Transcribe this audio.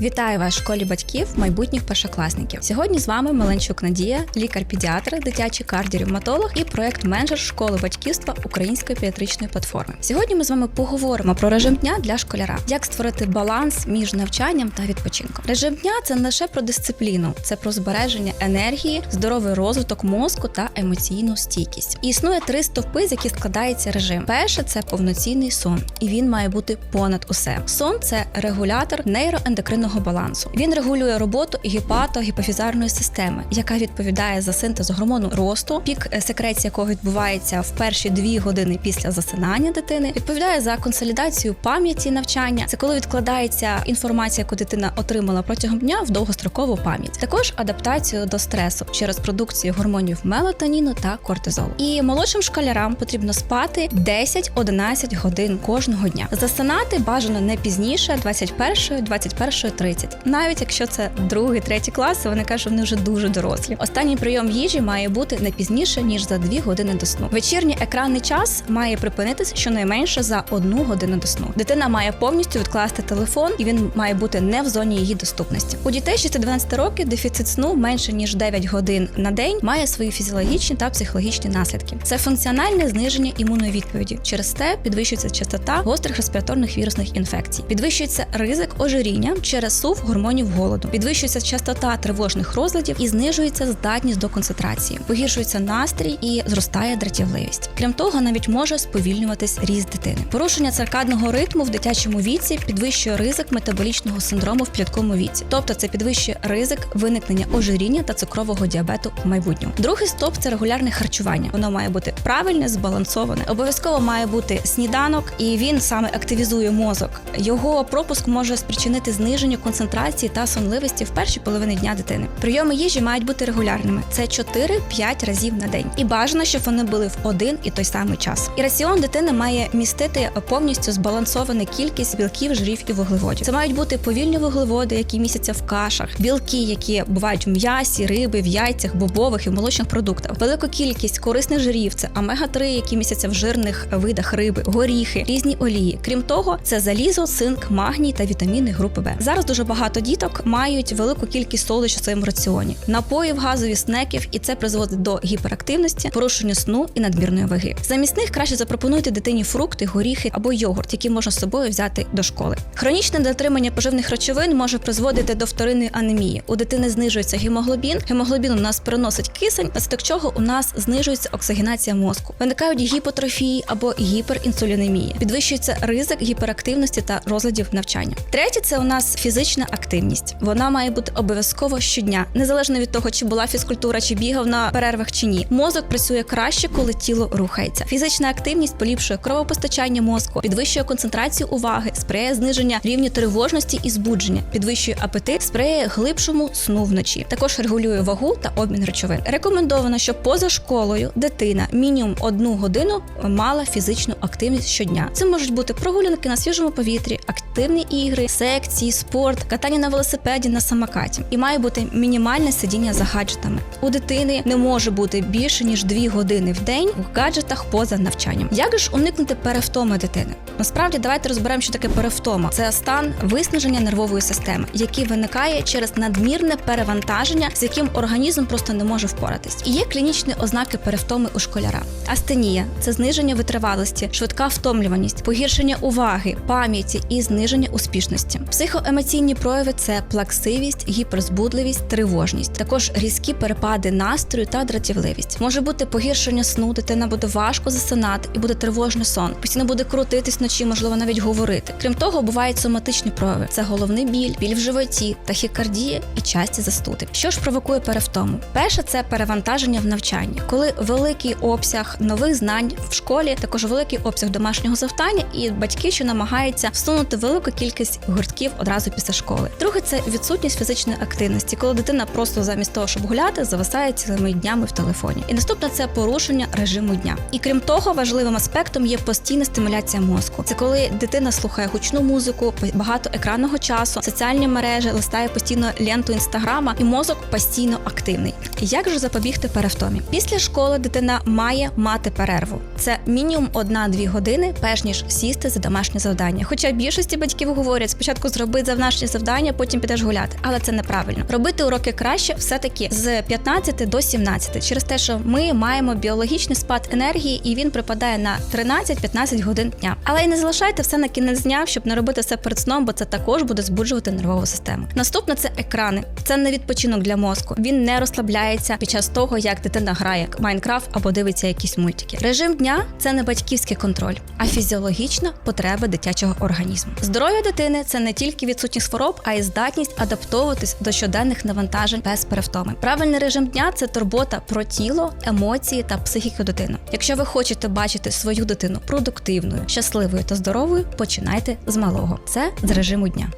Вітаю вас в школі батьків майбутніх першокласників. Сьогодні з вами Маленчук Надія, лікар-педіатр, дитячий кардіоревматолог і проект-менеджер школи батьківства Української педіатричної платформи. Сьогодні ми з вами поговоримо про режим дня для школяра, як створити баланс між навчанням та відпочинком. Режим дня це не лише про дисципліну, це про збереження енергії, здоровий розвиток мозку та емоційну стійкість. Існує три стовпи, з яких складається режим. Перше це повноцінний сон, і він має бути понад усе. Сон це регулятор нейроендокринного балансу. Він регулює роботу гепато-гіпофізарної системи, яка відповідає за синтез гормону росту, пік е, секреції якого відбувається в перші дві години після засинання дитини. Відповідає за консолідацію пам'яті навчання. Це коли відкладається інформація, яку дитина отримала протягом дня в довгострокову пам'ять. Також адаптацію до стресу через продукцію гормонів мелатоніну та кортизолу. І молодшим школярам потрібно спати 10-11 годин кожного дня. Засинати бажано не пізніше 21 21.30. Навіть якщо це другий, третій клас, вони кажуть, що вони вже дуже дорослі. Останній прийом їжі має бути не пізніше ніж за 2 години до сну. Вечірній екранний час має припинитись щонайменше за одну годину до сну. Дитина має повністю відкласти телефон, і він має бути не в зоні її доступності. У дітей 6-12 років дефіцит сну менше ніж 9 годин на день має свої фізіологічні та психологічні наслідки. Це функціональне зниження імунної відповіді. Через те підвищується частота гострих респіраторних вірусних інфекцій, підвищується ризик ожиріння через сув гормонів голоду, підвищується частота тривожних розладів і знижується здатність до концентрації, погіршується настрій і зростає дратівливість. Крім того, навіть може сповільнюватись ріст дитини. Порушення циркадного ритму в дитячому віці підвищує ризик метаболічного синдрому в підлітковому віці, тобто це підвищує ризик виникнення ожиріння та цукрового діабету в майбутньому. Другий стоп це регулярне харчування. Воно має бути правильне, збалансоване. Обов'язково має бути сніданок, і він саме активізує мозок. Його пропуск може спричинити зниження концентрації та сонливості в першій половині дня дитини. Прийоми їжі мають бути регулярними. Це 4-5 разів на день. І бажано, щоб вони були в один і той самий час. І раціон дитини має містити повністю збалансовану кількість білків, жирів і вуглеводів. Це мають бути повільні вуглеводи, які містяться в кашах, білки, які бувають в м'ясі, риби, в яйцях, бобових і молочних продуктах. Велику кількість корисних жирів, це омега-3, які містяться в жирних видах риби, горіхи, різні олії. Крім того, це залізо, цинк, магній та вітаміни групи Б. Зараз дуже багато діток мають велику кількість солодощів у своєму раціоні, напоїв, газові снеків, і це призводить до гіперактивності, порушення сну і надмірної ваги. Замість них краще запропонуйте дитині фрукти, горіхи або йогурт, які можна з собою взяти до школи. Хронічне дотримання поживних речовин може призводити до вторинної анемії. У дитини знижується гемоглобін. Гемоглобін у нас переносить кисень, наслідок чого у нас знижується оксигенація мозку. Виникають гіпотрофії або гіперінсулінемії. Підвищується ризик гіперактивності та розладів навчання. Третє це у нас фізична активність. Вона має бути обов'язково щодня, незалежно від того, чи була фізкультура, чи бігав на перервах чи ні. Мозок працює краще, коли тіло рухається. Фізична активність поліпшує кровопостачання мозку, підвищує концентрацію уваги, сприяє зниження рівня тривожності і збудження, підвищує апетит, сприяє глибшому сну вночі. Також регулює вагу та обмін речовин. Рекомендовано, щоб поза школою дитина мінімум одну годину мала фізичну активність щодня. Це можуть бути прогулянки на свіжому повітрі, активні ігри, секції, спорт, катання на велосипеді на самокаті. І має бути мінімальне сидіння за гаджетами. У дитини не може бути більше ніж 2 години в день в гаджетах поза навчанням. Як ж уникнути перевтоми дитини? Насправді, давайте розберемо, що таке перевтома. Це стан виснаження нервової системи, який виникає через надмірне перевантаження, з яким організм просто не може впоратись. І є клінічні ознаки перевтоми у школяра. Астенія це зниження витривалості, швидка втомлюваність, погіршення уваги, пам'яті і зниження успішності. Психоемоційні прояви це плаксивість, гіперзбудливість, тривожність, також різкі перепади настрою та дратівливість. Може бути погіршення сну, дитина буде важко засинати і буде тривожний сон. Постійно буде крутитись вночі, можливо, навіть говорити. Крім того, бувають соматичні прояви: це головний біль, біль в животі, тахікардія і часті застути. Що ж провокує перевтому? Перше це перевантаження в навчанні, коли великий обсяг нових знань в школі, також великий обсяг домашнього завдання, і батьки, що намагаються всунути велику кількість гуртків одразу після школи. Друге це відсутність фізичної активності, коли дитина просто замість того, щоб гуляти, зависає цілими днями в телефоні. І наступне це порушення режиму дня. І крім того, важливим аспектом є постійна стимуляція мозку. Це коли дитина слухає гучну музику, багато екранного часу, соціальні мережі, листає постійно ленту інстаграма, і мозок постійно активний. Як же запобігти перевтомі? Після школи дитина має мати перерву. Це мінімум 1-2 години, перш ніж сісти за домашнє завдання. Хоча більшості батьків говорять, спочатку зроби завдання домашні завдання, потім підеш гуляти. Але це неправильно. Робити уроки краще все-таки з 15 до 17, через те, що ми маємо біологічний спад енергії, і він припадає на 13-15 годин дня. Але і не залишайте все на кінець дня, щоб не робити все перед сном, бо це також буде збуджувати нервову систему. Наступне це екрани. Це не відпочинок для мозку. Він не розслабляється під час того, як дитина грає Майнкрафт або дивиться якісь мультики. Режим дня це не батьківський контроль, а фізіологічна потреба дитячого організму. Здоров'я дитини це не тільки відсутність хвороб, а й здатність адаптовуватись до щоденних навантажень без перевтоми. Правильний режим дня це турбота про тіло, емоції та психіку дитини. Якщо ви хочете бачити свою дитину продуктивною, щасливою та здоровою, починайте з малого. Це з режиму дня.